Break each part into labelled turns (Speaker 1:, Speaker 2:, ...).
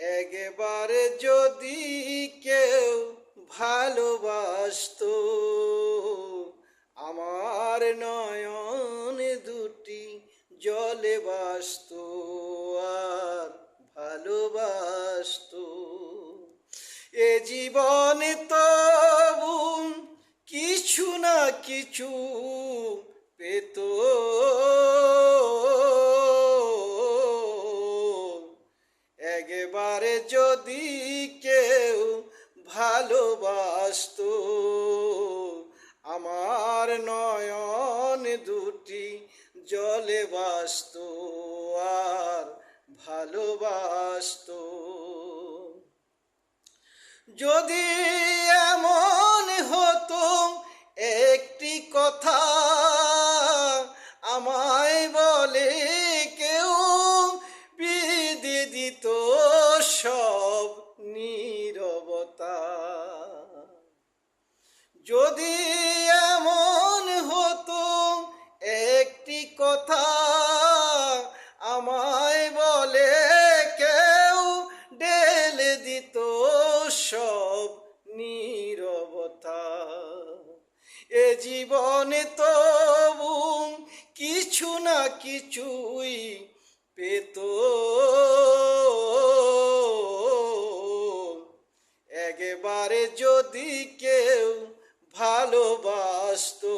Speaker 1: একবারে যদি কেউ ভালোবাসতো, আমার নয়ন দুটি জলে বাসত আর ভালোবাসতো। এ জীবনে তবু কিছু না কিছু পেত। যদি কেউ ভালোবাসতো, আমার নয়ন দুটি জলে বাসত আর ভালোবাসতো। যদি এমন হতো একটি কথা যদি এমন হতো, একটি কথা আমায় বলে কেউ ডেলে দিত সব নীরবতা। এ জীবনে তবু কিছু না কিছুই পেত। একবারে যদি কেউ ভালোবাসতো।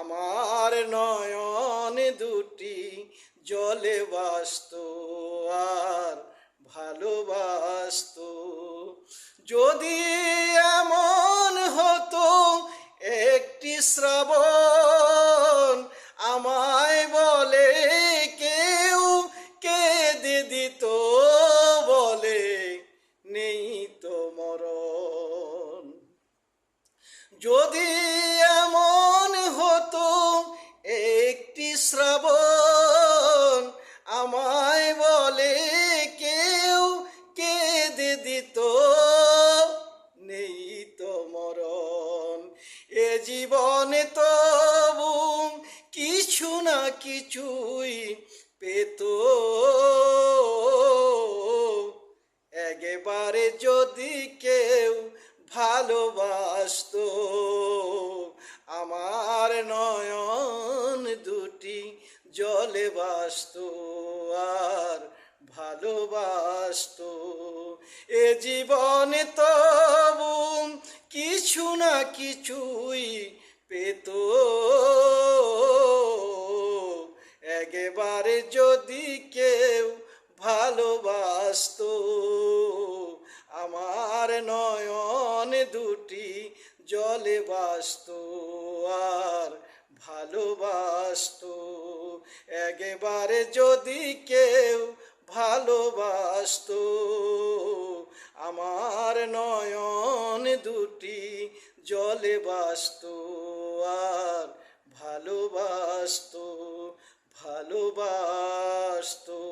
Speaker 1: আমার নয়ন দুটি জলে বাসত আর ভালোবাসতো। যদি এমন হতো একটি শ্রাবণ আমায় যদি এমন হতো, একটি শ্রাবণ আমায় বলে কেউ কেঁদে দিত। নেই তো মরণ, এ জীবনে তবু কিছু না কিছুই পেত। জলে বাসত আর ভালোবাসতো। এ জীবনে তবু কিছু না কিছুই পেত। একেবারে যদি কেউ ভালোবাসতো, আমার নয়ন দুটি জলে বাসত আর ভালোবাসত। একবারে যদি কেউ ভালোবাসত আমার নয়ন দুটি জলে বাসত আর ভালোবাসত ভালোবাসতো।